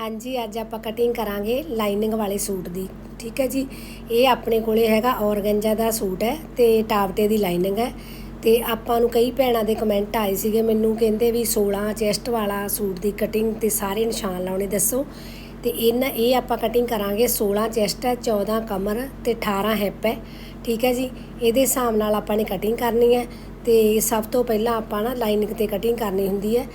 ਹਾਂਜੀ, ਅੱਜ ਆਪਾਂ ਕਟਿੰਗ ਕਰਾਂਗੇ ਲਾਈਨਿੰਗ ਵਾਲੇ ਸੂਟ ਦੀ। ਠੀਕ ਹੈ ਜੀ? ਇਹ ਆਪਣੇ ਕੋਲੇ ਹੈਗਾ, ਔਰਗੰਜਾ ਦਾ ਸੂਟ ਹੈ ਤੇ ਟਾਪਟੇ ਦੀ ਲਾਈਨਿੰਗ ਹੈ। ਤੇ ਆਪਾਂ ਨੂੰ ਕਈ ਭੈਣਾਂ ਦੇ ਕਮੈਂਟ ਆਏ ਸੀਗੇ, ਮੈਨੂੰ ਕਹਿੰਦੇ ਵੀ 16 ਚੈਸਟ ਵਾਲਾ ਸੂਟ ਦੀ ਕਟਿੰਗ ਤੇ ਸਾਰੇ ਨਿਸ਼ਾਨ ਲਾਉਣੇ ਦੱਸੋ। ਤੇ ਇਹਨਾਂ, ਇਹ ਆਪਾਂ ਕਟਿੰਗ ਕਰਾਂਗੇ 16 ਚੈਸਟ ਹੈ 14 ਕਮਰ ਤੇ 18 ਹਿੱਪ ਹੈ। ਠੀਕ ਹੈ ਜੀ? ਇਹਦੇ ਹਿਸਾਬ ਨਾਲ ਆਪਾਂ ਨੇ ਕਟਿੰਗ ਕਰਨੀ ਹੈ ਤੇ ਸਭ ਤੋਂ ਪਹਿਲਾਂ ਆਪਾਂ ਨਾ ਲਾਈਨਿੰਗ ਤੇ ਕਟਿੰਗ ਕਰਨੀ ਹੁੰਦੀ ਹੈ।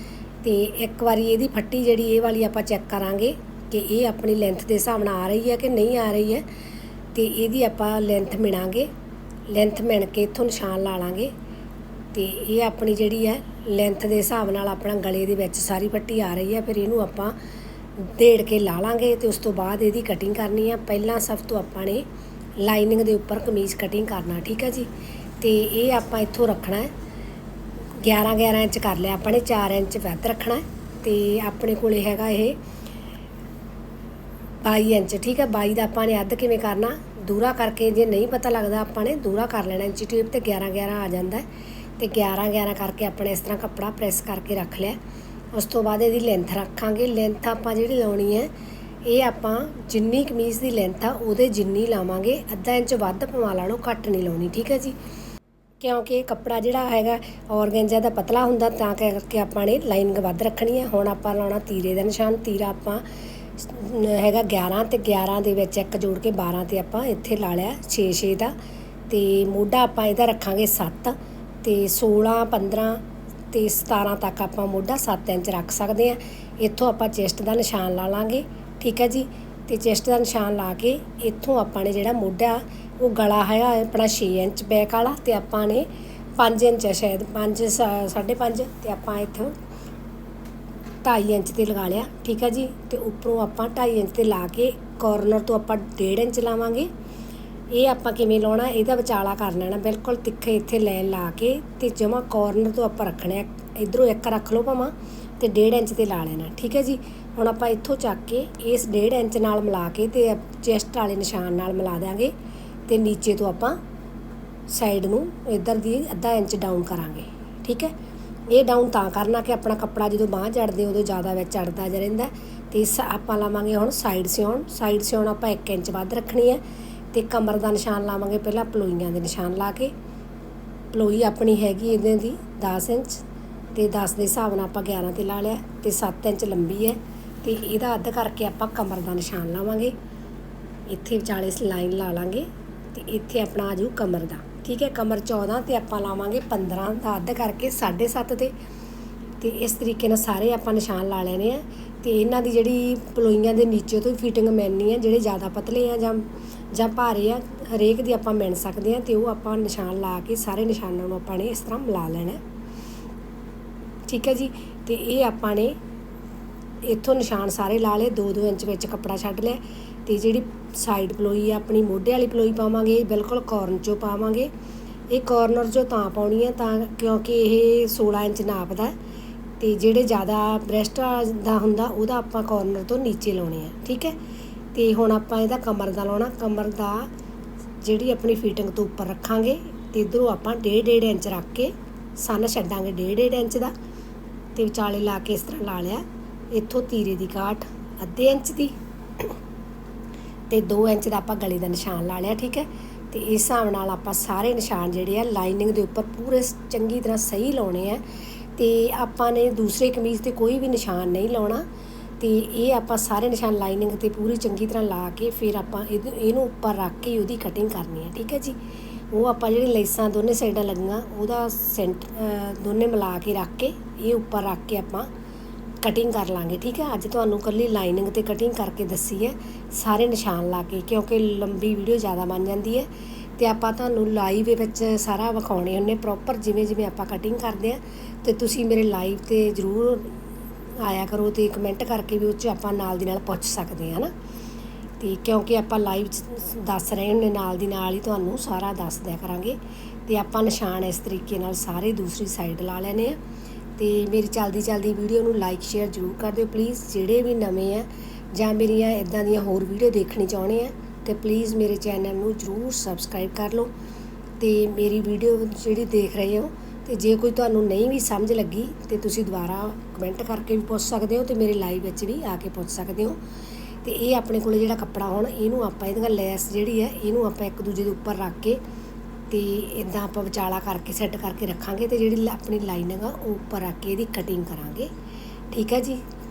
ਤੇ ਇੱਕ ਵਾਰੀ ਇਹਦੀ ਫੱਟੀ ਜਿਹੜੀ ਇਹ ਵਾਲੀ ਆਪਾਂ ਚੈੱਕ ਕਰਾਂਗੇ ਕਿ ਇਹ ਆਪਣੀ ਲੈਂਥ ਦੇ ਹਿਸਾਬ ਨਾਲ ਆ ਰਹੀ ਹੈ ਕਿ ਨਹੀਂ ਆ ਰਹੀ ਹੈ ਤੇ ਇਹਦੀ ਆਪਾਂ ਲੈਂਥ ਮਿਣਾਂਗੇ। ਲੈਂਥ ਮਿਣ ਕੇ ਇੱਥੋਂ ਨਿਸ਼ਾਨ ਲਾ ਲਾਂਗੇ ਤੇ ਇਹ ਆਪਣੀ ਜਿਹੜੀ ਹੈ ਲੈਂਥ ਦੇ ਹਿਸਾਬ ਨਾਲ ਆਪਣਾ ਗਲੇ ਦੇ ਵਿੱਚ ਸਾਰੀ ਪੱਟੀ ਆ ਰਹੀ ਹੈ। ਫਿਰ ਇਹਨੂੰ ਆਪਾਂ ਢੇੜ ਕੇ ਲਾ ਲਾਂਗੇ ਤੇ ਉਸ ਤੋਂ ਬਾਅਦ ਇਹਦੀ ਕਟਿੰਗ ਕਰਨੀ ਆ ਪਹਿਲਾਂ ਸਭ ਤੋਂ ਆਪਾਂ ਨੇ ਲਾਈਨਿੰਗ ਦੇ ਉੱਪਰ ਕਮੀਜ਼ ਕਟਿੰਗ ਕਰਨਾ, ਠੀਕ ਹੈ ਜੀ? ਤੇ ਇਹ ਆਪਾਂ ਇੱਥੋਂ ਰੱਖਣਾ ਹੈ। 11 11 ਇੰਚ ਕਰ ਲਿਆ ਆਪਾਂ ਨੇ 4 ਇੰਚ ਵੱਧ ਰੱਖਣਾ ਹੈ ਤੇ ਆਪਣੇ ਕੋਲੇ ਹੈਗਾ ਇਹ 22 ਇੰਚ, ਠੀਕ ਹੈ? 22 ਦਾ ਆਪਾਂ ਨੇ ਅੱਧ ਕਿਵੇਂ ਕਰਨਾ? ਦੂਰਾ ਕਰਕੇ ਜੇ ਨਹੀਂ ਪਤਾ ਲੱਗਦਾ ਆਪਾਂ ਨੇ, ਦੂਰਾ ਕਰ ਲੈਣਾ ਇੰਚੀ ਟੇਪ ਤੇ 11 11 ਆ ਜਾਂਦਾ ਹੈ ਤੇ 11 11 ਕਰਕੇ ਆਪਣੇ ਇਸ ਤਰ੍ਹਾਂ ਕੱਪੜਾ ਪ੍ਰੈਸ ਕਰਕੇ ਰੱਖ ਲਿਆ ਉਸ ਤੋਂ ਬਾਅਦ ਇਹਦੀ ਲੈਂਥ ਰੱਖਾਂਗੇ। ਲੈਂਥ ਆਪਾਂ ਜਿਹੜੀ ਲਾਉਣੀ ਹੈ, ਇਹ ਆਪਾਂ ਜਿੰਨੀ ਕਮੀਜ਼ ਦੀ ਲੈਂਥ ਆ, ਉਹਦੇ ਜਿੰਨੀ ਲਾਵਾਂਗੇ। ਅੱਧਾ ਇੰਚ ਵੱਧ ਪਵਾ ਲਓ ਘੱਟ ਨਹੀਂ ਲਾਉਣੀ, ਠੀਕ ਹੈ ਜੀ? ਕਿਉਂਕਿ ਕੱਪੜਾ ਜਿਹੜਾ ਹੈਗਾ, ਔਰਗੈਂਜਾ ਦਾ ਪਤਲਾ ਹੁੰਦਾ, ਤਾਂ ਕਰਕੇ ਆਪਾਂ ਨੇ ਲਾਈਨਿੰਗ ਵੱਧ ਰੱਖਣੀ ਹੈ। ਹੁਣ ਆਪਾਂ ਲਾਉਣਾ ਤੀਰੇ ਦਾ ਨਿਸ਼ਾਨ। ਤੀਰਾ ਆਪਾਂ ਹੈਗਾ 11 ਤੇ 11 ਦੇ ਵਿੱਚ ਇੱਕ ਜੋੜ ਕੇ 12 ਤੇ ਆਪਾਂ ਇੱਥੇ ਲਾ ਲਿਆ 6 6 ਦਾ। ਤੇ ਮੋਢਾ ਆਪਾਂ ਇਹਦਾ ਰੱਖਾਂਗੇ 7 ਤੇ 16 15 ਤੇ 17 ਤੱਕ ਆਪਾਂ ਮੋਢਾ 7 ਇੰਚ ਰੱਖ ਸਕਦੇ ਆ ਇੱਥੋਂ ਆਪਾਂ ਚੈਸਟ ਦਾ ਨਿਸ਼ਾਨ ਲਾ ਲਾਂਗੇ। ਠੀਕ ਹੈ ਜੀ? ਤੇ ਚੈਸਟ ਦਾ ਨਿਸ਼ਾਨ ਲਾ ਕੇ ਇੱਥੋਂ ਆਪਾਂ ਨੇ ਜਿਹੜਾ ਮੋਢਾ ਉਹ ਗਲਾ ਹੈਗਾ ਆਪਣਾ 6 ਇੰਚ ਬੈਕ ਵਾਲਾ ਤੇ ਆਪਾਂ ਨੇ 5 ਇੰਚ ਹੈ ਸ਼ਾਇਦ 5 5.5 ਤੇ ਆਪਾਂ ਇੱਥੋਂ 2.5 ਇੰਚ ਤੇ ਲਗਾ ਲਿਆ, ਠੀਕ ਹੈ ਜੀ? ਤੇ ਉੱਪਰੋਂ ਆਪਾਂ 2.5 ਇੰਚ ਤੇ ਲਾ ਕੇ ਕਾਰਨਰ ਤੋਂ ਆਪਾਂ 1.5 ਇੰਚ ਲਾਵਾਂਗੇ। ਇਹ ਆਪਾਂ ਕਿਵੇਂ ਲਾਉਣਾ, ਇਹਦਾ ਵਿਚਾਲਾ ਕਰ ਲੈਣਾ। ਬਿਲਕੁਲ ਤਿੱਖੇ ਇੱਥੇ ਲਾਈਨ ਲਾ ਕੇ ਤੇ ਜਮਾ ਕਾਰਨਰ ਤੋਂ ਆਪਾਂ ਰੱਖਣਾ ਇਧਰੋਂ ਇੱਕ ਰੱਖ ਲਓ ਭਾਵਾਂ ਤੇ 1.5 ਇੰਚ ਤੇ ਲਾ ਲੈਣਾ। ਠੀਕ ਹੈ ਜੀ? ਹੁਣ ਆਪਾਂ ਇੱਥੋਂ ਚੱਕ ਕੇ ਇਸ 1.5 ਇੰਚ ਨਾਲ ਮਿਲਾ ਕੇ ਤੇ ਚੈਸਟ ਵਾਲੇ ਨਿਸ਼ਾਨ ਨਾਲ ਮਿਲਾ ਦਿਆਂਗੇ ਤੇ ਨੀਚੇ ਤੋਂ ਆਪਾਂ ਸਾਈਡ ਨੂੰ ਇਧਰ ਦੀ ਅੱਧਾ ਇੰਚ ਡਾਊਨ ਕਰਾਂਗੇ। ਠੀਕ ਹੈ? ਇਹ ਡਾਊਨ ਤਾਂ ਕਰਨਾ ਕਿ ਆਪਣਾ ਕੱਪੜਾ ਜਦੋਂ ਬਾਂਹ ਚੜਦੇ ਉਦੋਂ ਜ਼ਿਆਦਾ ਵਿੱਚ ਚੜਦਾ ਜਾ ਰਹਿੰਦਾ। ਤੇ ਇਸ ਆਪਾਂ ਲਾਵਾਂਗੇ ਹੁਣ ਸਾਈਡ ਸਿਉਣ। ਸਾਈਡ ਸਿਉਣ ਆਪਾਂ 1 ਇੰਚ ਵੱਧ ਰੱਖਣੀ ਹੈ। ਤੇ ਕਮਰ ਦਾ ਨਿਸ਼ਾਨ ਲਾਵਾਂਗੇ, ਪਹਿਲਾਂ ਪਲੋਈਆਂ ਦੇ ਨਿਸ਼ਾਨ ਲਾ ਕੇ। ਪਲੋਈ ਆਪਣੀ ਹੈਗੀ ਇਹਦੇ ਦੀ 10 ਇੰਚ ਤੇ 10 ਦੇ ਹਿਸਾਬ ਨਾਲ ਆਪਾਂ 11 ਤੇ ਲਾ ਲਿਆ ਤੇ 7 ਇੰਚ ਲੰਬੀ ਹੈ ਤੇ ਇਹਦਾ ਅੱਧ ਕਰਕੇ ਆਪਾਂ ਕਮਰ ਦਾ ਨਿਸ਼ਾਨ ਲਾਵਾਂਗੇ। ਇੱਥੇ ਵਿਚਾਲੇ ਲਾਈਨ ਲਾ ਲਾਂਗੇ ਤੇ ਇੱਥੇ ਆਪਣਾ ਆਜੂ ਕਮਰ ਦਾ। ਠੀਕ ਹੈ, ਕਮਰ 14 ਤੇ ਆਪਾਂ ਲਾਵਾਂਗੇ 15 ਦਾ ਅੱਧ ਕਰਕੇ 7.5 ਤੇ। ਤੇ ਇਸ ਤਰੀਕੇ ਨਾਲ ਸਾਰੇ ਆਪਾਂ ਨਿਸ਼ਾਨ ਲਾ ਲੈਣੇ ਆ ਤੇ ਇਹਨਾਂ ਦੀ ਜਿਹੜੀ ਪਲੋਈਆਂ ਦੇ ਨੀਚੇ ਤੋਂ ਫਿਟਿੰਗ ਮੈਨੀ ਹੈ ਜਿਹੜੇ ਜ਼ਿਆਦਾ ਪਤਲੇ ਆ ਜਾਂ ਜਾਂ ਭਾਰੇ ਆ, ਹਰੇਕ ਦੀ ਆਪਾਂ ਮਿਣ ਸਕਦੇ ਹਾਂ ਤੇ ਉਹ ਆਪਾਂ ਨਿਸ਼ਾਨ ਲਾ ਕੇ ਸਾਰੇ ਨਿਸ਼ਾਨਾਂ ਨੂੰ ਆਪਾਂ ਨੇ ਇਸ ਤਰ੍ਹਾਂ ਮਿਲਾ ਲੈਣਾ ਠੀਕ ਹੈ ਜੀ? ਤੇ ਇਹ ਆਪਾਂ ਨੇ ਇੱਥੋਂ ਨਿਸ਼ਾਨ ਸਾਰੇ ਲਾ ਲਏ 2-2 ਇੰਚ ਵਿੱਚ ਕੱਪੜਾ ਛੱਡ ਲਿਆ। ਤੇ ਜਿਹੜੀ ਸਾਈਡ ਪਲੋਈ ਆ, ਆਪਣੀ ਮੋਢੇ ਵਾਲੀ ਪਲੋਈ ਪਾਵਾਂਗੇ ਬਿਲਕੁਲ ਕਾਰਨ ਚੋਂ ਪਾਵਾਂਗੇ। ਇਹ ਕਾਰਨਰ ਚੋਂ ਤਾਂ ਪਾਉਣੀ ਹੈ ਤਾਂ ਕਿਉਂਕਿ ਇਹ 16 ਇੰਚ ਨਾਪਦਾ ਤੇ ਜਿਹੜੇ ਜ਼ਿਆਦਾ ਬ੍ਰੈਸਟ ਦਾ ਹੁੰਦਾ, ਉਹਦਾ ਆਪਾਂ ਕਾਰਨਰ ਤੋਂ ਨੀਚੇ ਲਾਉਣੇ ਆ। ਠੀਕ ਹੈ? ਤੇ ਹੁਣ ਆਪਾਂ ਇਹਦਾ ਕਮਰ ਦਾ ਲਾਉਣਾ। ਕਮਰ ਦਾ ਜਿਹੜੀ ਆਪਣੀ ਫਿਟਿੰਗ ਤੋਂ ਉੱਪਰ ਰੱਖਾਂਗੇ ਤੇ ਇਧਰੋਂ ਆਪਾਂ 1.5 ਇੰਚ ਰੱਖ ਕੇ ਸਨ ਛੱਡਾਂਗੇ 1.5 ਇੰਚ ਦਾ ਤੇ ਵਿਚਾਲੇ ਲਾ ਕੇ ਇਸ ਤਰ੍ਹਾਂ ਲਾ ਲਿਆ। ਇੱਥੋਂ ਤੀਰੇ ਦੀ ਕਾਟ ਅੱਧੇ ਇੰਚ ਦੀ ਤੇ 2 ਇੰਚ ਦਾ ਆਪਾਂ ਗਲੇ ਦਾ ਨਿਸ਼ਾਨ ਲਾ ਲਿਆ, ਠੀਕ ਹੈ। ਤੇ ਇਸ ਹਿਸਾਬ ਨਾਲ ਆਪਾਂ ਸਾਰੇ ਨਿਸ਼ਾਨ ਜਿਹੜੇ ਆ ਲਾਈਨਿੰਗ ਦੇ ਉੱਪਰ ਪੂਰੇ ਚੰਗੀ ਤਰ੍ਹਾਂ ਸਹੀ ਲਾਉਣੇ ਆ। ਤੇ ਆਪਾਂ ਨੇ ਦੂਸਰੇ ਕਮੀਜ਼ ਤੇ ਕੋਈ ਵੀ ਨਿਸ਼ਾਨ ਨਹੀਂ ਲਾਉਣਾ। ਤੇ ਇਹ ਆਪਾਂ ਸਾਰੇ ਨਿਸ਼ਾਨ ਲਾਈਨਿੰਗ ਤੇ ਪੂਰੀ ਚੰਗੀ ਤਰ੍ਹਾਂ ਲਾ ਕੇ ਫਿਰ ਆਪਾਂ ਇਹਨੂੰ ਉੱਪਰ ਰੱਖ ਕੇ ਉਹਦੀ ਕਟਿੰਗ ਕਰਨੀ ਹੈ, ਠੀਕ ਹੈ ਜੀ? ਉਹ ਆਪਾਂ ਜਿਹੜੀ ਲੇਸਾਂ ਦੋਨੇ ਸਾਈਡਾਂ ਲੱਗੀਆਂ, ਉਹਦਾ ਸੈਂਟਰ ਦੋਨੇ ਮਿਲਾ ਕੇ ਰੱਖ ਕੇ ਇਹ ਉੱਪਰ ਰੱਖ ਕੇ ਆਪਾਂ ਕਟਿੰਗ ਕਰ ਲਾਂਗੇ, ਠੀਕ ਹੈ? ਅੱਜ ਤੁਹਾਨੂੰ ਕੱਲੀ ਲਾਈਨਿੰਗ ਤੇ ਕਟਿੰਗ ਕਰਕੇ ਦੱਸੀ ਹੈ, ਸਾਰੇ ਨਿਸ਼ਾਨ ਲਾ ਕੇ, ਕਿਉਂਕਿ ਲੰਬੀ ਵੀਡੀਓ ਜ਼ਿਆਦਾ ਬਣ ਜਾਂਦੀ ਹੈ ਤੇ ਆਪਾਂ ਤੁਹਾਨੂੰ ਲਾਈਵ ਦੇ ਵਿੱਚ ਸਾਰਾ ਵਿਖਾਉਣੇ ਹੁੰਨੇ ਪ੍ਰੋਪਰ ਜਿਵੇਂ ਜਿਵੇਂ ਆਪਾਂ ਕਟਿੰਗ ਕਰਦੇ ਆ ਤੇ ਤੁਸੀਂ ਮੇਰੇ ਲਾਈਵ ਤੇ ਜ਼ਰੂਰ ਆਇਆ ਕਰੋ ਤੇ ਕਮੈਂਟ ਕਰਕੇ ਵੀ ਉਹ 'ਚ ਆਪਾਂ ਨਾਲ ਦੀ ਨਾਲ ਪੁੱਛ ਸਕਦੇ ਹਾਂ ਨਾ। ਤੇ ਕਿਉਂਕਿ ਆਪਾਂ ਲਾਈਵ ਦੱਸ ਰਹੇ ਹੁੰਨੇ ਨਾਲ ਦੀ ਨਾਲ ਹੀ ਤੁਹਾਨੂੰ ਸਾਰਾ ਦੱਸ ਦਿਆ ਕਰਾਂਗੇ। ਤੇ ਆਪਾਂ ਨਿਸ਼ਾਨ ਇਸ ਤਰੀਕੇ ਨਾਲ ਸਾਰੇ ਦੂਸਰੀ ਸਾਈਡ ਲਾ ਲੈਨੇ ਆ ਤੇ ਮੇਰੀ ਚਲਦੀ ਚਲਦੀ ਵੀਡੀਓ ਨੂੰ ਲਾਈਕ ਸ਼ੇਅਰ ਜ਼ਰੂਰ ਕਰ ਦਿਓ। ਪਲੀਜ਼ ਜਿਹੜੇ ਵੀ ਨਵੇਂ ਆ ਜਾਂ ਮੇਰੀਆਂ ਇਦਾਂ ਦੀਆਂ ਹੋਰ ਵੀਡੀਓ ਦੇਖਣੀ ਚਾਹੁੰਦੇ ਆ, ਤੇ ਪਲੀਜ਼ ਮੇਰੇ ਚੈਨਲ ਨੂੰ ਜ਼ਰੂਰ ਸਬਸਕ੍ਰਾਈਬ ਕਰ ਲਓ। ਤੇ ਮੇਰੀ ਵੀਡੀਓ ਜਿਹੜੀ ਦੇਖ ਰਹੇ ਹੋ ਅਤੇ ਜੇ ਕੋਈ ਤੁਹਾਨੂੰ ਨਹੀਂ ਵੀ ਸਮਝ ਲੱਗੀ ਤਾਂ ਤੁਸੀਂ ਦੁਬਾਰਾ ਕਮੈਂਟ ਕਰਕੇ ਵੀ ਪੁੱਛ ਸਕਦੇ ਹੋ ਅਤੇ ਮੇਰੇ ਲਾਈਵ ਵਿੱਚ ਵੀ ਆ ਕੇ ਪੁੱਛ ਸਕਦੇ ਹੋ। ਅਤੇ ਇਹ ਆਪਣੇ ਕੋਲ ਜਿਹੜਾ ਕੱਪੜਾ ਹੁਣ ਇਹਨੂੰ ਆਪਾਂ ਇਹਦੇ ਨਾਲ ਲੈਸ ਜਿਹੜੀ ਹੈ, ਇਹਨੂੰ ਆਪਾਂ ਇੱਕ ਦੂਜੇ ਦੇ ਉੱਪਰ ਰੱਖ ਕੇ ਤੇ ਇਦਾਂ ਆਪਾਂ ਵਿਚਾਲਾ ਕਰਕੇ ਸੈੱਟ ਕਰਕੇ ਰੱਖਾਂਗੇ ਤੇ ਜਿਹੜੀ ਆਪਣੀ ਲਾਈਨਿੰਗ ਆ ਉਹ ਉੱਪਰ ਰੱਖ ਕੇ ਇਹਦੀ ਕਟਿੰਗ ਕਰਾਂਗੇ। ਠੀਕ ਹੈ ਜੀ?